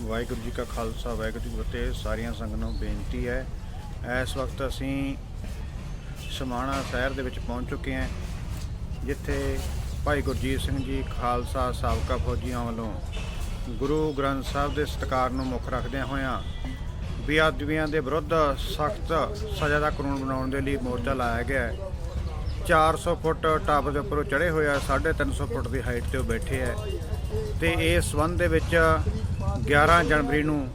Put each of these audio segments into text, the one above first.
ਵਾਹਿਗੁਰੂ ਜੀ ਕਾ ਖਾਲਸਾ, ਵਾਹਿਗੁਰੂ ਜੀ ਕੀ ਫਤਿਹ। ਸਾਰੀਆਂ ਸੰਗਤ ਨੂੰ ਬੇਨਤੀ ਹੈ, ਇਸ ਵਕਤ ਅਸੀਂ ਸਮਾਣਾ ਸ਼ਹਿਰ ਦੇ ਵਿੱਚ ਪਹੁੰਚ ਚੁੱਕੇ ਹਾਂ, ਜਿੱਥੇ ਭਾਈ ਗੁਰਜੀਤ ਸਿੰਘ ਜੀ ਖਾਲਸਾ ਸਾਬਕਾ ਫੌਜੀਆਂ ਵੱਲੋਂ ਗੁਰੂ ਗ੍ਰੰਥ ਸਾਹਿਬ ਦੇ ਸਤਿਕਾਰ ਨੂੰ ਮੁੱਖ ਰੱਖਦਿਆਂ ਹੋਇਆਂ ਬੇਅਦਬੀਆਂ ਦੇ ਵਿਰੁੱਧ ਸਖਤ ਸਜ਼ਾ ਦਾ ਕਾਨੂੰਨ ਬਣਾਉਣ ਦੇ ਲਈ ਮੋਰਚਾ ਲਾਇਆ ਗਿਆ ਹੈ। 400 ਫੁੱਟ ਟਾਪ ਦੇ ਉੱਪਰੋਂ ਚੜੇ ਹੋਏ ਆ 350 ਫੁੱਟ ਦੀ ਹਾਈਟ ਤੇ ਉਹ ਬੈਠੇ ਹੈ ਤੇ ਇਸ ਸੰਬੰਧ ਦੇ ਵਿੱਚ 11 ਜਨਵਰੀ ਨੂੰ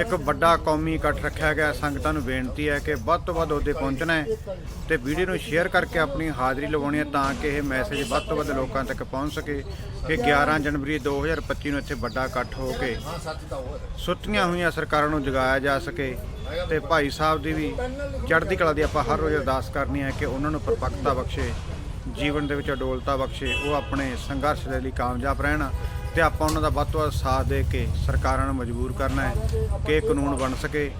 ਇੱਕ ਵੱਡਾ ਕੌਮੀ ਇਕੱਠ ਰੱਖਿਆ ਗਿਆ। ਸੰਗਤਾਂ ਨੂੰ ਬੇਨਤੀ ਹੈ ਕਿ ਵੱਧ ਤੋਂ ਵੱਧ ਉਹਦੇ ਪਹੁੰਚਣਾ ਹੈ ਤੇ ਵੀਡੀਓ ਨੂੰ ਸ਼ੇਅਰ ਕਰਕੇ ਆਪਣੀ ਹਾਜ਼ਰੀ ਲਵਾਉਣੀ ਹੈ ਤਾਂ ਕਿ ਇਹ ਮੈਸੇਜ ਵੱਧ ਤੋਂ ਵੱਧ ਲੋਕਾਂ ਤੱਕ ਪਹੁੰਚ ਸਕੇ ਕਿ 11 ਜਨਵਰੀ 2025 ਨੂੰ ਇੱਥੇ ਵੱਡਾ ਇਕੱਠ ਹੋ ਕੇ ਸੁੱਤੀਆਂ ਹੋਈਆਂ ਸਰਕਾਰਾਂ ਨੂੰ ਜਗਾਇਆ ਜਾ ਸਕੇ ਤੇ ਭਾਈ ਸਾਹਿਬ ਦੀ ਵੀ ਚੜ੍ਹਦੀ ਕਲਾ ਦੀ ਆਪਾਂ ਹਰ ਰੋਜ਼ ਅਰਦਾਸ ਕਰਨੀ ਹੈ ਕਿ ਉਹਨਾਂ ਨੂੰ ਪਰਪੱਕਤਾ ਬਖਸ਼ੇ, ਜੀਵਨ ਦੇ ਵਿੱਚ ਅਡੋਲਤਾ ਬਖਸ਼ੇ, ਉਹ ਆਪਣੇ ਸੰਘਰਸ਼ ਦੇ ਲਈ ਕਾਮਯਾਬ ਰਹਿਣ। ਤੇ ਆਪਾਂ ਉਹਨਾਂ ਦਾ ਵੱਧ ਤੋਂ ਵੱਧ ਸਾਥ ਦੇ ਕੇ ਸਰਕਾਰਾਂ ਨੂੰ ਮਜਬੂਰ ਕਰਨਾ ਹੈ ਕਿ ਇਹ ਕਾਨੂੰਨ ਬਣ ਸਕੇ।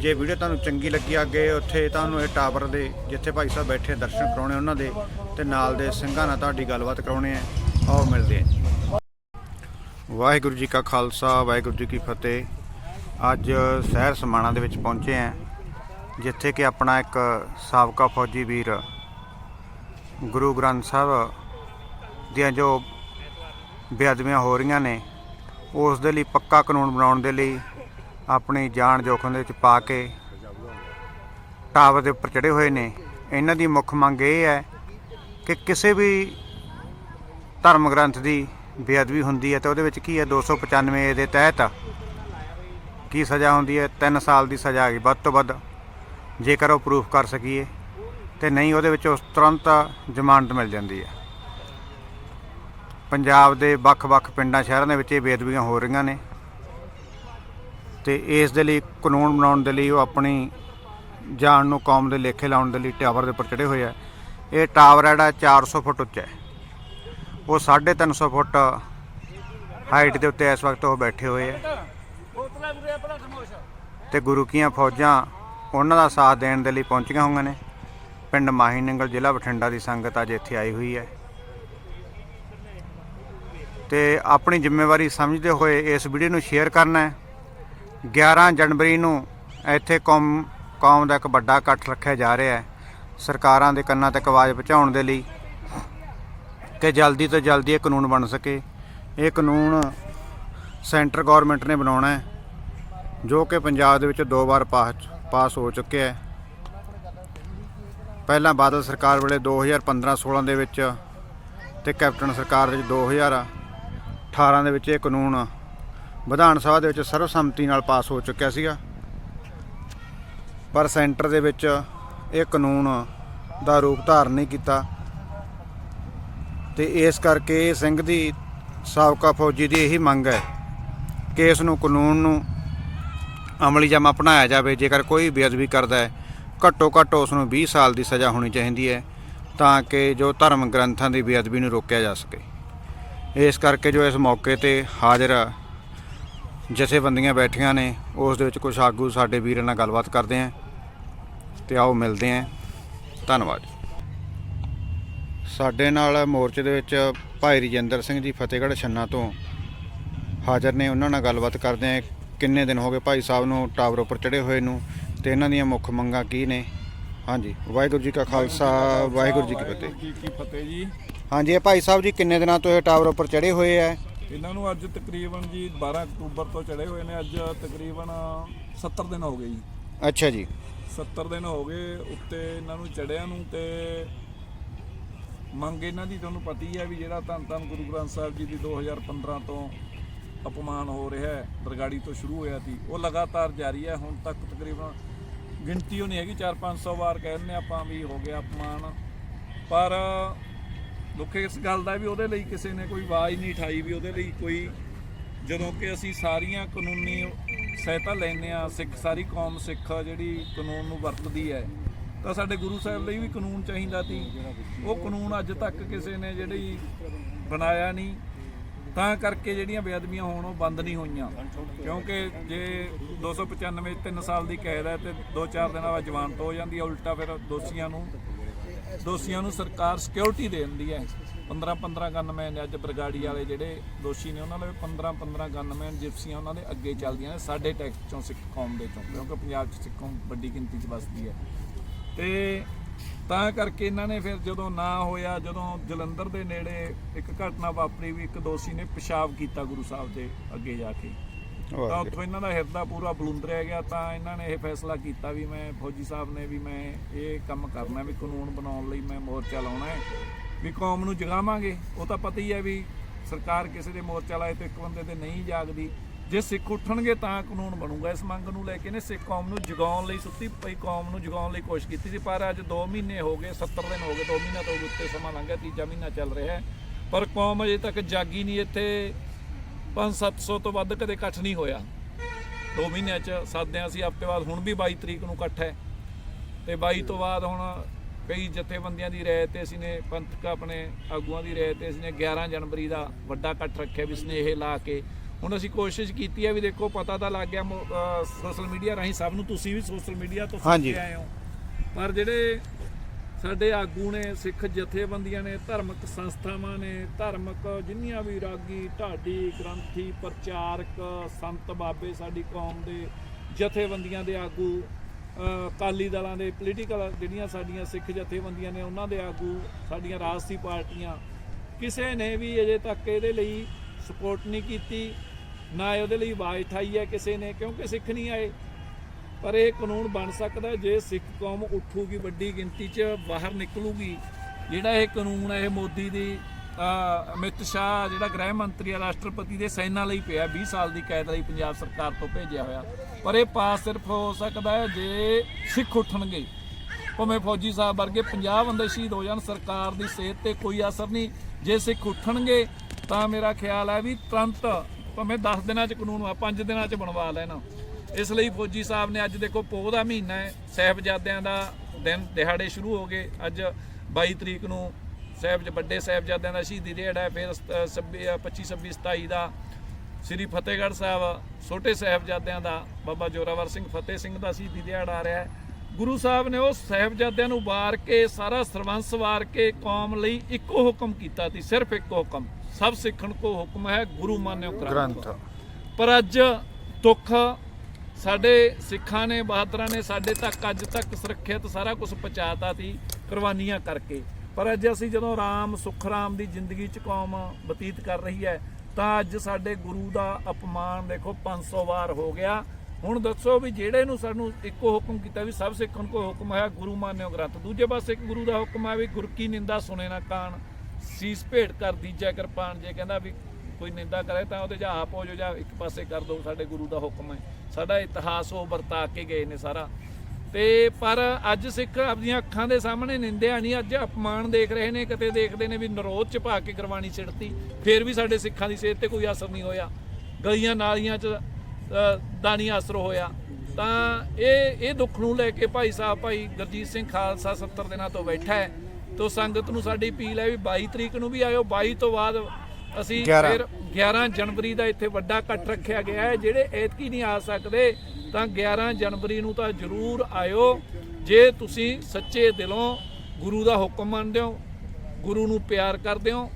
ਜੇ ਵੀਡੀਓ ਤੁਹਾਨੂੰ ਚੰਗੀ ਲੱਗੀ ਅੱਗੇ, ਉੱਥੇ ਤੁਹਾਨੂੰ ਇਹ ਟਾਵਰ ਦੇ ਜਿੱਥੇ ਭਾਈ ਸਾਹਿਬ ਬੈਠੇ ਦਰਸ਼ਨ ਕਰਾਉਣੇ ਉਹਨਾਂ ਦੇ ਤੇ ਨਾਲ ਦੇ ਸਿੰਘਾਂ ਨਾਲ ਤੁਹਾਡੀ ਗੱਲਬਾਤ ਕਰਾਉਣੇ ਆ ਆਓ ਮਿਲਦੇ ਹਾਂ। ਵਾਹਿਗੁਰੂ ਜੀ ਕਾ ਖਾਲਸਾ, ਵਾਹਿਗੁਰੂ ਜੀ ਕੀ ਫਤਿਹ। ਅੱਜ ਸ਼ਹਿਰ ਸਮਾਣਾ ਦੇ ਵਿੱਚ ਪਹੁੰਚੇ ਆ ਜਿੱਥੇ ਕਿ ਆਪਣਾ ਇੱਕ ਸਾਬਕਾ ਫੌਜੀ ਵੀਰ ਗੁਰੂ ਗ੍ਰੰਥ ਸਾਹਿਬ ਦੀਆਂ ਜੋ ਬੇਅਦਬੀਆਂ ਹੋ ਰਹੀਆਂ ਨੇ, ਉਸ ਦੇ ਲਈ ਪੱਕਾ ਕਾਨੂੰਨ ਬਣਾਉਣ ਦੇ ਲਈ ਆਪਣੀ ਜਾਨ ਜੋਖਮ ਦੇ ਵਿੱਚ ਪਾ ਕੇ ਟਾਵਰ ਦੇ ਉੱਪਰ ਚੜੇ ਹੋਏ ਨੇ। ਇਹਨਾਂ ਦੀ ਮੁੱਖ ਮੰਗ ਇਹ ਹੈ ਕਿ ਕਿਸੇ ਵੀ ਧਰਮ ਗ੍ਰੰਥ ਦੀ ਬੇਅਦਬੀ ਹੁੰਦੀ ਹੈ ਤਾਂ ਉਹਦੇ ਵਿੱਚ ਕੀ ਹੈ? 295 ਦੇ ਤਹਿਤ ਕੀ ਸਜ਼ਾ ਹੁੰਦੀ ਹੈ? 3 ਸਾਲ ਦੀ ਸਜ਼ਾ ਹੈਗੀ, ਵੱਧ ਤੋਂ ਵੱਧ। ਜੇਕਰ ਉਹ ਪ੍ਰੂਫ ਕਰ ਸਕੀਏ ਤੇ ਨਹੀਂ, ਉਹਦੇ ਵਿੱਚ ਉਸ ਤੁਰੰਤ ਜ਼ਮਾਨਤ ਮਿਲ ਜਾਂਦੀ ਹੈ। ਪੰਜਾਬ ਦੇ ਵੱਖ-ਵੱਖ ਪਿੰਡਾਂ, ਸ਼ਹਿਰਾਂ ਦੇ ਵਿੱਚ ਇਹ ਬੇਅਦਬੀਆਂ ਹੋ ਰਹੀਆਂ ਨੇ। ਤੇ ਇਸ ਦੇ ਲਈ ਕਾਨੂੰਨ ਬਣਾਉਣ ਦੇ ਲਈ ਉਹ ਆਪਣੀ ਜਾਨ ਨੂੰ ਕੌਮ ਦੇ ਲੇਖੇ ਲਾਉਣ ਦੇ ਲਈ ਟਾਵਰ ਦੇ ਉੱਪਰ ਚੜੇ ਹੋਏ ਆ। ਇਹ ਟਾਵਰ ਹੈ ਜਿਹੜਾ 400 ਫੁੱਟ ਉੱਚਾ ਹੈ। ਉਹ 350 ਫੁੱਟ ਹਾਈਟ ਦੇ ਉੱਤੇ ਇਸ ਵਕਤ ਉਹ ਬੈਠੇ ਹੋਏ ਆ। ਤੇ ਗੁਰੂ ਕੀਆਂ ਫੌਜਾਂ ਉਹਨਾਂ ਦਾ ਸਾਥ ਦੇਣ ਦੇ ਲਈ ਪਹੁੰਚੀਆਂ ਹੋਈਆਂ ਨੇ। ਪਿੰਡ ਮਾਹੀ ਨੰਗਲ ਜ਼ਿਲ੍ਹਾ ਬਠਿੰਡਾ ਦੀ ਸੰਗਤ ਅੱਜ ਇੱਥੇ ਆਈ ਹੋਈ ਹੈ। ਤੇ ਆਪਣੀ ਜ਼ਿੰਮੇਵਾਰੀ ਸਮਝਦੇ ਹੋਏ ਇਸ ਵੀਡੀਓ ਨੂੰ ਸ਼ੇਅਰ ਕਰਨਾ ਹੈ। 11 ਜਨਵਰੀ ਨੂੰ ਇੱਥੇ ਕੌਮ ਕੌਮ ਦਾ ਇੱਕ ਵੱਡਾ ਇਕੱਠ ਰੱਖਿਆ ਜਾ ਰਿਹਾ ਹੈ। ਸਰਕਾਰਾਂ ਦੇ ਕੰਨਾਂ ਤੱਕ ਆਵਾਜ਼ ਪਹੁੰਚਾਉਣ ਦੇ ਲਈ ਕਿ ਜਲਦੀ ਤੋਂ ਜਲਦੀ ਇਹ ਕਾਨੂੰਨ ਬਣ ਸਕੇ। ਇਹ ਕਾਨੂੰਨ ਸੈਂਟਰ ਗਵਰਨਮੈਂਟ ਨੇ ਬਣਾਉਣਾ ਹੈ, ਜੋ ਕਿ ਪੰਜਾਬ ਦੇ ਵਿੱਚ ਦੋ ਵਾਰ ਪਾਸ ਪਾਸ ਹੋ ਚੁੱਕਿਆ ਹੈ। ਪਹਿਲਾਂ ਬਾਦਲ ਸਰਕਾਰ ਵੇਲੇ 2015-16 ਦੇ ਵਿੱਚ ਤੇ ਕੈਪਟਨ ਸਰਕਾਰ ਦੇ ਵਿੱਚ 2018 ਦੇ ਵਿੱਚ ਇਹ ਕਾਨੂੰਨ ਵਿਧਾਨ ਸਭਾ ਦੇ ਵਿੱਚ ਸਰਵਸੰਮਤੀ ਨਾਲ ਪਾਸ ਹੋ ਚੁੱਕਿਆ ਸੀਗਾ। ਪਰ ਸੈਂਟਰ ਦੇ ਵਿੱਚ ਇਹ ਕਾਨੂੰਨ ਦਾ ਰੂਪ ਧਾਰਨ ਨਹੀਂ ਕੀਤਾ। ਤੇ ਇਸ ਕਰਕੇ ਸਿੰਘ ਦੀ ਸਾਬਕਾ ਫੌਜੀ ਦੀ ਇਹੀ ਮੰਗ ਹੈ ਕਿ ਇਸ ਨੂੰ ਕਾਨੂੰਨ ਨੂੰ ਅਮਲੀ ਜਮਾ ਅਪਣਾਇਆ ਜਾਵੇ। ਜੇਕਰ ਕੋਈ ਬੇਅਦਬੀ ਕਰਦਾ ਹੈ ਘੱਟੋ ਘੱਟ ਉਸ ਨੂੰ 20 ਸਾਲ ਦੀ ਸਜ਼ਾ ਹੋਣੀ ਚਾਹੀਦੀ ਹੈ ਤਾਂ ਕਿ ਜੋ ਧਰਮ ਗ੍ਰੰਥਾਂ ਦੀ ਬੇਅਦਬੀ ਨੂੰ ਰੋਕਿਆ ਜਾ ਸਕੇ। ਇਸ ਕਰਕੇ ਜੋ ਇਸ ਮੌਕੇ ਤੇ ਹਾਜ਼ਰ ਜਥੇਬੰਦੀਆਂ ਬੈਠੀਆਂ ਨੇ, ਉਸ ਦੇ ਵਿੱਚ ਕੁਝ ਆਗੂ ਸਾਡੇ ਵੀਰਾਂ ਨਾਲ ਗੱਲਬਾਤ ਕਰਦੇ ਆਂ ਤੇ ਆਓ ਮਿਲਦੇ ਆਂ। ਧੰਨਵਾਦ। ਸਾਡੇ ਨਾਲ ਮੋਰਚੇ ਦੇ ਵਿੱਚ ਭਾਈ ਰਜਿੰਦਰ ਸਿੰਘ ਜੀ ਫਤਿਹਗੜ੍ਹ ਛੰਨਾ ਤੋਂ ਹਾਜ਼ਰ ਨੇ, ਉਹਨਾਂ ਨਾਲ ਗੱਲਬਾਤ ਕਰਦੇ ਆਂ ਕਿੰਨੇ ਦਿਨ ਹੋ ਗਏ ਭਾਈ ਸਾਹਿਬ ਨੂੰ ਟਾਵਰ ਉੱਪਰ ਚੜੇ ਹੋਏ ਨੂੰ, ਤੇ ਇਹਨਾਂ ਦੀਆਂ ਮੁੱਖ ਮੰਗਾਂ ਕੀ ਨੇ? ਹਾਂਜੀ, ਵਾਹਿਗੁਰੂ ਜੀ ਕਾ ਖਾਲਸਾ, ਵਾਹਿਗੁਰੂ ਜੀ ਕੀ ਫਤਿਹ। ਹਾਂਜੀ ਇਹ ਭਾਈ ਸਾਹਿਬ ਜੀ ਕਿੰਨੇ ਦਿਨਾਂ ਤੋਂ ਇਹ ਟਾਵਰ ਉੱਪਰ ਚੜੇ ਹੋਏ ਆ? ਇਹਨਾਂ ਨੂੰ ਅੱਜ ਤਕਰੀਬਨ ਜੀ 12 ਅਕਤੂਬਰ ਤੋਂ ਚੜੇ ਹੋਏ ਨੇ। ਅੱਜ ਤਕਰੀਬਨ 70 ਦਿਨ ਹੋ ਗਏ ਜੀ। ਅੱਛਾ ਜੀ। 70 ਦਿਨ ਹੋ ਗਏ ਉੱਤੇ ਇਹਨਾਂ ਨੂੰ ਚੜਿਆਂ ਨੂੰ ਤੇ ਮੰਗ ਇਹਨਾਂ ਦੀ ਤੁਹਾਨੂੰ ਪਤਾ ਹੀ ਹੈ ਵੀ ਜਿਹੜਾ ਧੰਨ ਧੰਨ ਗੁਰੂ ਗ੍ਰੰਥ ਸਾਹਿਬ ਜੀ ਦੀ 2015 ਤੋਂ ਅਪਮਾਨ ਹੋ ਰਿਹਾ ਹੈ ਬਰਗਾੜੀ ਤੋਂ ਸ਼ੁਰੂ ਹੋਇਆ ਸੀ ਉਹ ਲਗਾਤਾਰ ਜਾਰੀ ਹੈ। ਹੁਣ ਤੱਕ ਤਕਰੀਬਨ ਗਿਣਤੀ ਉਹ ਨਹੀਂ ਹੈਗੀ 4-500 ਵਾਰ ਕਹਿੰਦੇ ਆਪਾਂ ਵੀ ਹੋ ਗਿਆ ਅਪਮਾਨ। ਪਰ ਦੁੱਖ ਇਸ ਗੱਲ ਦਾ ਵੀ ਉਹਦੇ ਲਈ ਕਿਸੇ ਨੇ ਕੋਈ ਆਵਾਜ਼ ਨਹੀਂ ਉਠਾਈ ਵੀ ਉਹਦੇ ਲਈ ਕੋਈ ਜਦੋਂ ਕਿ ਅਸੀਂ ਸਾਰੀਆਂ ਕਾਨੂੰਨੀ ਸਹਾਇਤਾ ਲੈਂਦੇ ਆ ਸਿੱਖ, ਸਾਰੀ ਕੌਮ ਸਿੱਖ ਜਿਹੜੀ ਕਾਨੂੰਨ ਨੂੰ ਵਰਤਦੀ ਹੈ, ਤਾਂ ਸਾਡੇ ਗੁਰੂ ਸਾਹਿਬ ਲਈ ਵੀ ਕਾਨੂੰਨ ਚਾਹੀਦਾ ਸੀ। ਉਹ ਕਾਨੂੰਨ ਅੱਜ ਤੱਕ ਕਿਸੇ ਨੇ ਜਿਹੜੀ ਬਣਾਇਆ ਨਹੀਂ। ਤਾਂ ਕਰਕੇ ਜਿਹੜੀਆਂ ਬੇਅਦਬੀਆਂ ਹੋਣ, ਉਹ ਬੰਦ ਨਹੀਂ ਹੋਈਆਂ। ਕਿਉਂਕਿ ਜੇ 295 3 ਸਾਲ ਦੀ ਕੈਦ ਹੈ ਤੇ 2-4 ਦਿਨਾਂ ਬਾਅਦ ਜਵਾਨਤ ਹੋ ਜਾਂਦੀ ਹੈ, ਉਲਟਾ ਫਿਰ ਦੋਸ਼ੀਆਂ ਨੂੰ ਦੋਸ਼ੀਆਂ ਨੂੰ ਸਰਕਾਰ ਸਿਕਿਉਰਿਟੀ ਦੇ ਦਿੰਦੀ ਹੈ। 15 15 ਗਨਮੈਨ ਅੱਜ ਬਰਗਾੜੀ ਵਾਲੇ ਜਿਹੜੇ ਦੋਸ਼ੀ ਨੇ, ਉਹਨਾਂ ਦੇ 15 15 ਗਨਮੈਨ ਜਿਪਸੀਆਂ ਉਹਨਾਂ ਦੇ ਅੱਗੇ ਚੱਲਦੀਆਂ ਨੇ ਸਾਡੇ ਟੈਕਸ ਚੋਂ ਸਿੱਖ ਕੌਮ ਦੇ ਚੋਂ, ਕਿਉਂਕਿ ਪੰਜਾਬ 'ਚ ਸਿੱਖ ਕੌਮ ਵੱਡੀ ਗਿਣਤੀ 'ਚ ਵੱਸਦੀ ਹੈ। ਤੇ ਤਾਂ ਕਰਕੇ ਇਹਨਾਂ ਨੇ ਫਿਰ ਜਦੋਂ ਨਾ ਹੋਇਆ, ਜਦੋਂ ਜਲੰਧਰ ਦੇ ਨੇੜੇ ਇੱਕ ਘਟਨਾ ਵਾਪਰੀ ਵੀ ਇੱਕ ਦੋਸ਼ੀ ਨੇ ਪਿਸ਼ਾਬ ਕੀਤਾ ਗੁਰੂ ਸਾਹਿਬ ਦੇ ਅੱਗੇ ਜਾ ਕੇ। ਤਾਂ ਉੱਥੋਂ ਇਹਨਾਂ ਦਾ ਹਿਰਦਾ ਪੂਰਾ ਬਲੁੰਦਰਿਆ ਗਿਆ ਤਾਂ ਇਹਨਾਂ ਨੇ ਇਹ ਫੈਸਲਾ ਕੀਤਾ ਵੀ ਮੈਂ ਫੌਜੀ ਸਾਹਿਬ ਨੇ ਵੀ ਮੈਂ ਇਹ ਕੰਮ ਕਰਨਾ ਵੀ ਕਾਨੂੰਨ ਬਣਾਉਣ ਲਈ ਮੈਂ ਮੋਰਚਾ ਲਾਉਣਾ ਹੈ ਵੀ ਕੌਮ ਨੂੰ ਜਗਾਵਾਂਗੇ। ਉਹ ਤਾਂ ਪਤਾ ਹੀ ਹੈ ਵੀ ਸਰਕਾਰ ਕਿਸੇ ਦੇ ਮੋਰਚਾ ਲਾਏ ਤੇ ਇੱਕ ਬੰਦੇ ਤੇ ਨਹੀਂ ਜਾਗਦੀ। ਜੇ ਸਿੱਖ ਉੱਠਣਗੇ ਤਾਂ ਕਾਨੂੰਨ ਬਣੂਗਾ। ਇਸ ਮੰਗ ਨੂੰ ਲੈ ਕੇ ਨੇ ਸਿੱਖ ਕੌਮ ਨੂੰ ਜਗਾਉਣ ਲਈ ਸੁੱਤੀ ਪਈ ਕੌਮ ਨੂੰ ਜਗਾਉਣ ਲਈ ਕੋਸ਼ਿਸ਼ ਕੀਤੀ ਸੀ ਪਰ ਅੱਜ 2 ਮਹੀਨੇ ਹੋ ਗਏ 70 ਦਿਨ ਹੋ ਗਏ 2 ਮਹੀਨਾ ਤੋਂ ਉੱਤੇ ਸਮਾਂ ਲੰਘ ਗਿਆ ਤੀਜਾ ਮਹੀਨਾ ਚੱਲ ਰਿਹਾ ਹੈ। ਪਰ ਕੌਮ ਅਜੇ ਤੱਕ ਜਾਗੀ ਨਹੀਂ ਇੱਥੇ। 5-700 ਤੋਂ ਵੱਧ ਕਦੇ ਇਕੱਠ ਨਹੀਂ ਹੋਇਆ। 2 ਮਹੀਨਿਆਂ ਚ ਸਾਦਿਆਂ ਸੀ ਹਫ਼ਤੇ ਬਾਅਦ ਹੁਣ ਵੀ 22 ਤਰੀਕ ਨੂੰ ਇਕੱਠ ਹੈ। ਤੇ 22 ਤੋਂ ਬਾਅਦ ਹੁਣ ਕਈ ਜਥੇਬੰਦੀਆਂ ਦੀ ਰਾਏ ਤੇ ਅਸੀਂ ਨੇ ਪੰਥਕ ਆਪਣੇ ਆਗੂਆਂ ਦੀ ਰਾਏ ਤੇ ਅਸੀਂ ਨੇ 11 ਜਨਵਰੀ ਦਾ ਵੱਡਾ ਇਕੱਠ ਰੱਖਿਆ ਵੀ ਸਨੇਹ ਲਾ ਕੇ। ਹੁਣ ਅਸੀਂ ਕੋਸ਼ਿਸ਼ ਕੀਤੀ ਹੈ ਵੀ ਦੇਖੋ ਪਤਾ ਤਾਂ ਲੱਗ ਗਿਆ ਸੋਸ਼ਲ ਮੀਡੀਆ ਰਾਹੀਂ ਸਭ ਨੂੰ ਤੁਸੀਂ ਵੀ ਸੋਸ਼ਲ ਮੀਡੀਆ ਤੋਂ ਸੁਣ। ਕੇ ਆਏ ਹੋ। ਪਰ ਜਿਹੜੇ ਸਾਡੇ ਆਗੂ ਨੇ ਸਿੱਖ ਜਥੇਬੰਦੀਆਂ ਨੇ ਧਾਰਮਿਕ ਸੰਸਥਾਵਾਂ ਨੇ ਧਾਰਮਿਕ ਜਿੰਨੀਆਂ ਵੀ ਰਾਗੀ ਢਾਡੀ ਗ੍ਰੰਥੀ ਪ੍ਰਚਾਰਕ ਸੰਤ ਬਾਬੇ ਸਾਡੀ ਕੌਮ ਦੇ ਜਥੇਬੰਦੀਆਂ ਦੇ ਆਗੂ ਅ, ਅਕਾਲੀ ਦਲਾਂ ਦੇ ਪੋਲੀਟੀਕਲ ਜਿਹੜੀਆਂ ਸਾਡੀਆਂ ਸਿੱਖ ਜਥੇਬੰਦੀਆਂ ਨੇ ਉਹਨਾਂ ਦੇ ਆਗੂ ਸਾਡੀਆਂ ਰਾਜਸੀ ਪਾਰਟੀਆਂ ਕਿਸੇ ਨੇ ਵੀ ਅਜੇ ਤੱਕ ਇਹਦੇ ਲਈ ਸਪੋਰਟ ਨਹੀਂ ਕੀਤੀ ਨਾ ਉਹਦੇ ਲਈ ਆਵਾਜ਼ ਉਠਾਈ ਹੈ ਕਿਸੇ ਨੇ ਕਿਉਂਕਿ ਸਿੱਖ ਨਹੀਂ ਆਏ। ਪਰ ਇਹ ਕਾਨੂੰਨ ਬਣ ਸਕਦਾ ਜੇ ਸਿੱਖ ਕੌਮ ਉੱਠੂਗੀ ਵੱਡੀ ਗਿਣਤੀ 'ਚ, ਬਾਹਰ ਨਿਕਲੂਗੀ। ਜਿਹੜਾ ਇਹ ਕਾਨੂੰਨ ਹੈ, ਇਹ ਮੋਦੀ ਦੀ ਅਮਿਤ ਸ਼ਾਹ, ਜਿਹੜਾ ਗ੍ਰਹਿ ਮੰਤਰੀ ਆ ਰਾਸ਼ਟਰਪਤੀ ਦੇ ਸੈਨਾ ਲਈ ਪਿਆ 20 ਸਾਲ ਦੀ ਕੈਦ ਲਈ ਪੰਜਾਬ ਸਰਕਾਰ ਤੋਂ ਭੇਜਿਆ ਹੋਇਆ। ਪਰ ਇਹ ਪਾਸ ਸਿਰਫ ਹੋ ਸਕਦਾ ਹੈ, ਜੇ ਸਿੱਖ ਉੱਠਣਗੇ। ਭਾਵੇਂ ਫੌਜੀ ਸਾਹਿਬ ਵਰਗੇ 50 ਬੰਦੇ ਸ਼ਹੀਦ ਹੋ ਜਾਣ, ਸਰਕਾਰ ਦੀ ਸਿਹਤ ਤੇ ਕੋਈ ਅਸਰ ਨਹੀਂ। ਜੇ ਸਿੱਖ ਉੱਠਣਗੇ, ਤਾਂ ਮੇਰਾ ਖਿਆਲ ਹੈ ਵੀ ਤੁਰੰਤ, ਭਾਵੇਂ 10 ਦਿਨਾਂ 'ਚ ਕਾਨੂੰਨ ਆ 5 ਦਿਨਾਂ 'ਚ ਬਣਵਾ ਲੈਣਾ। ਇਸ ਲਈ ਫੌਜੀ ਸਾਹਿਬ ਨੇ ਅੱਜ ਦੇਖੋ ਪੋਹ ਦਾ ਮਹੀਨਾ ਹੈ ਸਾਹਿਬਜ਼ਾਦਿਆਂ ਦਾ ਦਿਨ ਦਿਹਾੜੇ ਸ਼ੁਰੂ ਹੋ ਗਏ। ਅੱਜ 22 ਤਰੀਕ ਨੂੰ ਸਾਹਿਬ ਵੱਡੇ ਸਾਹਿਬਜ਼ਾਦਿਆਂ ਦਾ ਸ਼ਹੀਦੀ ਦਿਹਾੜਾ ਹੈ ਫਿਰ 26 25 26 27 ਦਾ ਸ੍ਰੀ ਫਤਿਹਗੜ੍ਹ ਸਾਹਿਬ ਛੋਟੇ ਸਾਹਿਬਜ਼ਾਦਿਆਂ ਦਾ ਬਾਬਾ ਜੋਰਾਵਰ ਸਿੰਘ ਫਤਿਹ ਸਿੰਘ ਦਾ ਸ਼ਹੀਦੀ ਦਿਹਾੜਾ ਆ ਰਿਹਾ ਹੈ। ਗੁਰੂ ਸਾਹਿਬ ਨੇ ਉਹ ਸਾਹਿਬਜ਼ਾਦਿਆਂ ਨੂੰ ਵਾਰ ਕੇ ਸਾਰਾ ਸਰਵੰਸ ਵਾਰ ਕੇ ਕੌਮ ਲਈ ਇੱਕੋ ਹੁਕਮ ਕੀਤਾ ਸੀ ਸਿਰਫ ਇੱਕੋ ਹੁਕਮ। ਸਭ ਸਿੱਖਣ ਕੋ ਹੁਕਮ ਹੈ ਗੁਰੂ ਮਾਨਿਓ ਗ੍ਰੰਥ। ਪਰ ਅੱਜ ਦੁੱਖ ਸਾਡੇ ਸਿੱਖਾਂ ਨੇ, ਬਹਾਦਰਾਂ ਨੇ ਸਾਡੇ ਤੱਕ, ਅੱਜ ਤੱਕ ਸੁਰੱਖਿਅਤ ਸਾਰਾ ਕੁਝ ਪਹੁੰਚਾਤਾ ਸੀ ਕੁਰਬਾਨੀਆਂ ਕਰਕੇ। ਪਰ ਅੱਜ ਅਸੀਂ ਜਦੋਂ ਰਾਮ ਸੁਖਰਾਮ ਦੀ ਜ਼ਿੰਦਗੀ ਚ ਕੌਮ ਬਤੀਤ ਕਰ ਰਹੀ ਹੈ, ਤਾਂ ਅੱਜ ਸਾਡੇ ਗੁਰੂ ਦਾ ਅਪਮਾਨ ਦੇਖੋ 500 ਵਾਰ ਹੋ ਗਿਆ। ਹੁਣ ਦੱਸੋ ਵੀ ਜਿਹੜੇ ਨੂੰ ਸਾਨੂੰ ਇੱਕੋ ਹੁਕਮ ਕੀਤਾ ਵੀ ਸਭ ਸਿੱਖਣ ਕੋ ਹੁਕਮ ਹੈ, ਗੁਰੂ ਮਾਨਿਓ ਗ੍ਰੰਥ। ਦੂਜੇ ਪਾਸੇ ਇੱਕ ਗੁਰੂ ਦਾ ਹੁਕਮ ਹੈ ਵੀ ਗੁਰ ਕੀ ਨਿੰਦਾ ਸੁਣੇ ਨਾ ਕਾਣ, ਸੀਸ ਭੇਟ ਕਰ ਦੀਜੈ ਕਿਰਪਾਨ ਜੇ ਕਹਿੰਦਾ ਵੀ ਕੋਈ ਨਿੰਦਾ ਕਰੇ ਤਾਂ ਉਹਦੇ ਜਾ ਆਪ ਹੋ ਜੋ ਜਾਂ ਇੱਕ ਪਾਸੇ ਕਰ ਦੋ ਸਾਡੇ ਗੁਰੂ ਦਾ ਹੁਕਮ ਹੈ। ਸਾਡਾ ਇਤਿਹਾਸ ਉਹ ਵਰਤਾ ਕੇ ਗਏ ਨੇ ਸਾਰਾ। ਤੇ ਪਰ ਅੱਜ ਸਿੱਖ ਆਪਣੀਆਂ ਅੱਖਾਂ ਦੇ ਸਾਹਮਣੇ ਨਿੰਦਿਆ ਨਹੀਂ ਅੱਜ ਅਪਮਾਨ ਦੇਖ ਰਹੇ ਨੇ ਕਿਤੇ ਦੇਖਦੇ ਨੇ ਵੀ ਨਰੋਧ ਚ ਪਾ ਕੇ ਗੁਰਬਾਣੀ ਛਿੜਤੀ ਫੇਰ ਵੀ ਸਾਡੇ ਸਿੱਖਾਂ ਦੀ ਸਿਹਤ ਤੇ ਕੋਈ ਅਸਰ ਨਹੀਂ ਹੋਇਆ। ਗਲੀਆਂ ਨਾਲੀਆਂ ਚ ਅ, ਦਾਨੀ ਅਸਰ ਹੋਇਆ। ਤਾਂ ਇਹ ਇਹ ਦੁੱਖ ਨੂੰ ਲੈ ਕੇ ਭਾਈ ਸਾਹਿਬ ਭਾਈ ਗੁਰਜੀਤ ਸਿੰਘ ਖਾਲਸਾ 70 ਦਿਨਾਂ ਤੋਂ ਬੈਠਾ ਹੈ। ਤੋਂ ਸੰਗਤ ਨੂੰ ਸਾਡੀ ਅਪੀਲ ਹੈ ਵੀ 22 ਤਰੀਕ ਨੂੰ ਵੀ ਆਇਓ। 22 ਤੋਂ ਬਾਅਦ ਅਸੀਂ 11 ਫਿਰ 11 ਜਨਵਰੀ ਦਾ ਇੱਥੇ ਵੱਡਾ ਇਕੱਠ ਰੱਖਿਆ ਗਿਆ ਹੈ। ਜਿਹੜੇ ਐਤਕੀ ਨਹੀਂ ਆ ਸਕਦੇ ਤਾਂ 11 ਜਨਵਰੀ ਨੂੰ ਤਾਂ ਜ਼ਰੂਰ ਆਇਓ। ਜੇ ਤੁਸੀਂ ਸੱਚੇ ਦਿਲੋਂ ਗੁਰੂ ਦਾ ਹੁਕਮ ਮੰਨਦੇ ਹੋ ਗੁਰੂ ਨੂੰ ਪਿਆਰ ਕਰਦੇ ਹੋ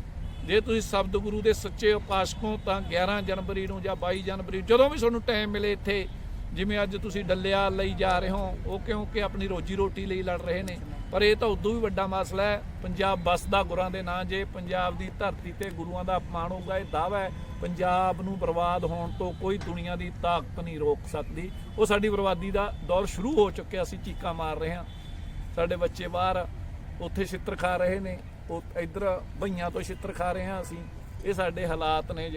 ਜੇ ਤੁਸੀਂ ਸ਼ਬਦ ਗੁਰੂ ਦੇ ਸੱਚੇ ਉਪਾਸਕ ਹੋ ਤਾਂ 11 ਜਨਵਰੀ ਨੂੰ ਜਾਂ 22 ਜਨਵਰੀ ਜਦੋਂ ਵੀ ਤੁਹਾਨੂੰ ਟਾਈਮ ਮਿਲੇ ਇੱਥੇ ਜਿਵੇਂ ਅੱਜ ਤੁਸੀਂ ਡੱਲਿਆ ਲਈ ਜਾ ਰਹੇ ਹੋ ਉਹ ਕਿਉਂਕਿ ਆਪਣੀ ਰੋਜੀ ਰੋਟੀ ਲਈ ਲੜ ਰਹੇ ਨੇ। ਪਰ ਇਹ ਤਾਂ ਉਦੋਂ ਵੀ ਵੱਡਾ ਮਸਲਾ ਹੈ, ਪੰਜਾਬ ਬਸਦਾ ਗੁਰਾਂ ਦੇ ਨਾਂ ਜੇ, ਪੰਜਾਬ ਦੀ ਧਰਤੀ ਤੇ ਗੁਰੂਆਂ ਦਾ ਅਪਮਾਨ ਹੋਊਗਾ, ਇਹ ਦਾਅਵਾ ਹੈ। ਪੰਜਾਬ ਨੂੰ ਬਰਬਾਦ ਹੋਣ ਤੋਂ ਕੋਈ ਦੁਨੀਆ ਦੀ ਤਾਕਤ ਨਹੀਂ ਰੋਕ ਸਕਦੀ। ਉਹ ਸਾਡੀ ਬਰਬਾਦੀ ਦਾ ਦੌਰ ਸ਼ੁਰੂ ਹੋ ਚੁੱਕਿਆ, ਅਸੀਂ ਚੀਕਾਂ ਮਾਰ ਰਹੇ ਹਾਂ। ਸਾਡੇ ਬੱਚੇ ਬਾਹਰ ਉੱਥੇ ਛਿੱਤਰ ਖਾ ਰਹੇ ਨੇ, ਉਹ ਇੱਧਰ ਭਈਆਂ ਤੋਂ ਛਿੱਤਰ ਖਾ ਰਹੇ ਹਾਂ ਅਸੀਂ। ਇਹ ਸਾਡੇ ਹਾਲਾਤ ਨੇ ਜਿਹੜੇ